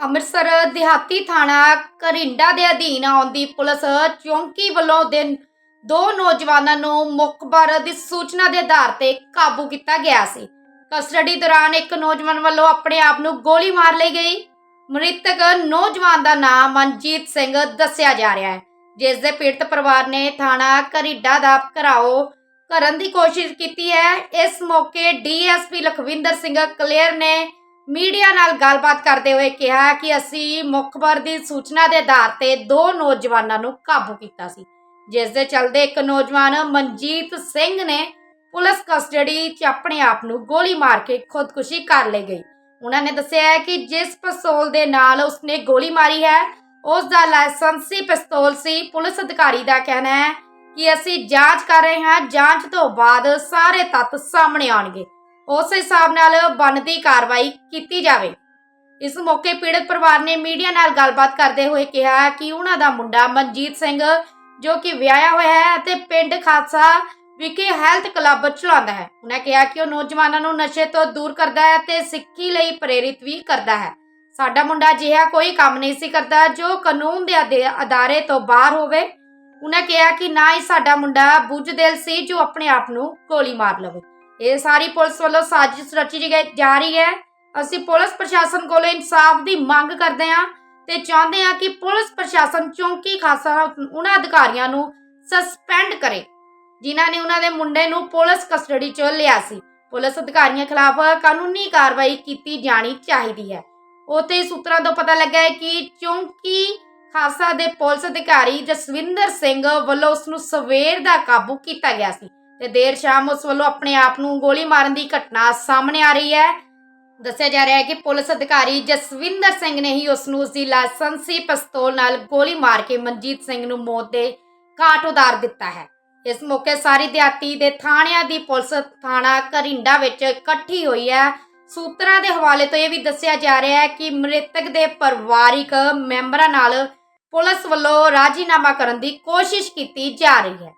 ਅੰਮ੍ਰਿਤਸਰ ਦਿਹਾਤੀ ਥਾਣਾ ਕਰਿੰਡਾ ਦੇ ਅਧੀਨ ਆਉਂਦੀ ਪੁਲਿਸ ਚੌਂਕੀ ਵੱਲੋਂ ਦਿਨ ਦੋ ਨੌਜਵਾਨਾਂ ਨੂੰ ਮੁਖਬਰ ਦੀ ਸੂਚਨਾ ਦੇ ਆਧਾਰ ਤੇ ਕਾਬੂ ਕੀਤਾ ਗਿਆ ਸੀ। ਕਸਟਡੀ ਦੌਰਾਨ ਇੱਕ ਨੌਜਵਾਨ ਵੱਲੋਂ ਆਪਣੇ ਆਪ ਨੂੰ ਗੋਲੀ ਮਾਰ ਲਈ ਗਈ। ਮ੍ਰਿਤਕ ਨੌਜਵਾਨ ਦਾ ਨਾਮ ਮਨਜੀਤ ਸਿੰਘ ਦੱਸਿਆ ਜਾ ਰਿਹਾ ਹੈ। ਜਿਸ ਦੇ ਪੀੜਤ ਪਰਿਵਾਰ ਨੇ ਥਾਣਾ ਕਰਿੰਡਾ ਦਾ ਘਰਾਓ ਕਰਨ ਦੀ ਕੋਸ਼ਿਸ਼ ਕੀਤੀ ਹੈ। ਇਸ ਮੌਕੇ ਡੀਐਸਪੀ ਲਖਵਿੰਦਰ ਸਿੰਘ ਕਲੇਰ ਨੇ ਮੀਡੀਆ ਨਾਲ ਗੱਲਬਾਤ ਕਰਦੇ ਹੋਏ ਕਿਹਾ ਕਿ ਅਸੀਂ ਮੁਖਬਰ ਦੀ ਸੂਚਨਾ ਦੇ ਆਧਾਰ ਤੇ ਦੋ ਨੌਜਵਾਨਾਂ ਨੂੰ ਕਾਬੂ ਕੀਤਾ ਸੀ, ਜਿਸ ਦੇ ਚਲਦੇ ਇੱਕ ਨੌਜਵਾਨ ਮਨਜੀਤ ਸਿੰਘ ਨੇ ਪੁਲਿਸ ਕਸਟਡੀ 'ਚ ਆਪਣੇ ਆਪ ਨੂੰ ਗੋਲੀ ਮਾਰ ਕੇ ਖੁਦਕੁਸ਼ੀ ਕਰ ਲਈ ਗਈ। ਉਹਨਾਂ ਨੇ ਦੱਸਿਆ ਹੈ ਕਿ ਜਿਸ ਪਿਸਤੌਲ ਦੇ ਨਾਲ ਉਸਨੇ ਗੋਲੀ ਮਾਰੀ ਹੈ, ਉਸ ਦਾ ਲਾਇਸੈਂਸੀ ਪਿਸਤੌਲ ਸੀ। ਪੁਲਿਸ ਅਧਿਕਾਰੀ ਦਾ ਕਹਿਣਾ ਹੈ ਕਿ ਅਸੀਂ ਜਾਂਚ ਕਰ ਰਹੇ ਹਾਂ, ਜਾਂਚ ਤੋਂ ਬਾਅਦ ਸਾਰੇ ਤੱਤ ਸਾਹਮਣੇ ਆਉਣਗੇ। ਉਸ ਹਿਸਾਬ ਨਾਲ ਬਣਦੀ ਕਾਰਵਾਈ ਕੀਤੀ ਜਾਵੇ। ਇਸ ਮੌਕੇ ਪੀੜਤ ਪਰਿਵਾਰ ਨੇ ਮੀਡੀਆ ਨਾਲ ਗੱਲਬਾਤ ਕਰਦੇ ਹੋਏ ਕਿਹਾ ਕਿ ਉਹਨਾਂ ਦਾ ਮੁੰਡਾ ਮਨਜੀਤ ਸਿੰਘ, ਜੋ ਕਿ ਵਿਆਹਿਆ ਹੋਇਆ ਹੈ ਅਤੇ ਪਿੰਡ ਖਾਸਾ ਵਿਖੇ ਹੈਲਥ ਕਲੱਬ ਚਲਾਉਂਦਾ ਹੈ। ਉਹਨਾਂ ਕਿਹਾ ਕਿ ਉਹ ਨੌਜਵਾਨਾਂ ਨੂੰ ਨਸ਼ੇ ਤੋਂ ਦੂਰ ਕਰਦਾ ਹੈ ਤੇ ਸਿੱਖੀ ਲਈ ਪ੍ਰੇਰਿਤ ਵੀ ਕਰਦਾ ਹੈ। ਸਾਡਾ ਮੁੰਡਾ ਅਜਿਹਾ ਕੋਈ ਕੰਮ ਨਹੀਂ ਸੀ ਕਰਦਾ ਜੋ ਕਾਨੂੰਨ ਦੇ ਅਦਾਰੇ ਤੋਂ ਬਾਹਰ ਹੋਵੇ। ਉਹਨਾਂ ਕਿਹਾ ਕਿ ਨਾ ਹੀ ਸਾਡਾ ਮੁੰਡਾ ਬੁੱਝਦਿਲ ਸੀ ਜੋ ਆਪਣੇ ਆਪ ਨੂੰ ਗੋਲੀ ਮਾਰ ਲਵੇ। ਇਹ ਸਾਰੀ ਪੁਲਿਸ ਵੱਲੋਂ ਸਾਜ਼ਿਸ਼ ਰਚੀ ਗਈ- ਜਾ ਰਹੀ ਹੈ। ਅਸੀਂ ਪੁਲਿਸ ਪ੍ਰਸ਼ਾਸਨ ਕੋਲੋਂ ਇਨਸਾਫ ਦੀ ਮੰਗ ਕਰਦੇ ਹਾਂ ਤੇ ਚਾਹੁੰਦੇ ਹਾਂ ਕਿ ਪੁਲਿਸ ਪ੍ਰਸ਼ਾਸਨ ਚੌਂਕੀ ਖਾਸਾ ਉਹਨਾਂ ਅਧਿਕਾਰੀਆਂ ਨੂੰ ਸਸਪੈਂਡ ਕਰੇ, ਜਿਨ੍ਹਾਂ ਨੇ ਉਹਨਾਂ ਦੇ ਮੁੰਡੇ ਨੂੰ ਪੁਲਿਸ ਕਸਟਡੀ 'ਚ ਲਿਆ ਸੀ। ਪੁਲਿਸ ਅਧਿਕਾਰੀਆਂ ਖਿਲਾਫ ਕਾਨੂੰਨੀ ਕਾਰਵਾਈ ਕੀਤੀ ਜਾਣੀ ਚਾਹੀਦੀ ਹੈ। ਉਤੇ ਸੂਤਰਾਂ ਤੋਂ ਪਤਾ ਲੱਗਾ ਹੈ ਕਿ ਚੌਂਕੀ ਖਾਸਾ ਦੇ ਪੁਲਿਸ ਅਧਿਕਾਰੀ ਜਸਵਿੰਦਰ ਸਿੰਘ ਵੱਲੋਂ ਉਸ ਨੂੰ ਸਵੇਰ ਦਾ ਕਾਬੂ ਕੀਤਾ ਗਿਆ ਸੀ। ਤੇ ਦੇਰ ਸ਼ਾਮ ਉਸ ਵੱਲੋਂ ਆਪਣੇ ਆਪ ਨੂੰ ਗੋਲੀ ਮਾਰਨ ਦੀ ਘਟਨਾ ਸਾਹਮਣੇ ਆ ਰਹੀ ਹੈ। ਦੱਸਿਆ ਜਾ ਰਿਹਾ ਹੈ ਕਿ ਪੁਲਿਸ ਅਧਿਕਾਰੀ ਜਸਵਿੰਦਰ ਸਿੰਘ ਨੇ ਹੀ ਉਸ ਨੂੰ ਉਸ ਦੀ ਲਾਇਸੈਂਸੀ ਪਿਸਤੌਲ ਨਾਲ ਗੋਲੀ ਮਾਰ ਕੇ ਮਨਜੀਤ ਸਿੰਘ ਨੂੰ ਮੌਤ ਦੇ ਘਾਟ ਉਤਾਰ ਦਿੱਤਾ ਹੈ। ਇਸ ਮੌਕੇ ਸਾਰੀ ਦਿਹਾਤੀ ਦੇ ਥਾਣਿਆਂ ਦੀ ਪੁਲਿਸ ਥਾਣਾ ਕਰਿੰਡਾ ਵਿੱਚ ਇਕੱਠੀ ਹੋਈ ਹੈ। ਸੂਤਰਾਂ ਦੇ ਹਵਾਲੇ ਤੋਂ ਇਹ ਵੀ ਦੱਸਿਆ ਜਾ ਰਿਹਾ ਹੈ ਕਿ ਮ੍ਰਿਤਕ ਦੇ ਪਰਿਵਾਰਿਕ ਮੈਂਬਰਾਂ ਨਾਲ ਪੁਲਿਸ ਵੱਲੋਂ ਰਾਜੀਨਾਮਾ ਕਰਨ ਦੀ ਕੋਸ਼ਿਸ਼ ਕੀਤੀ ਜਾ ਰਹੀ ਹੈ।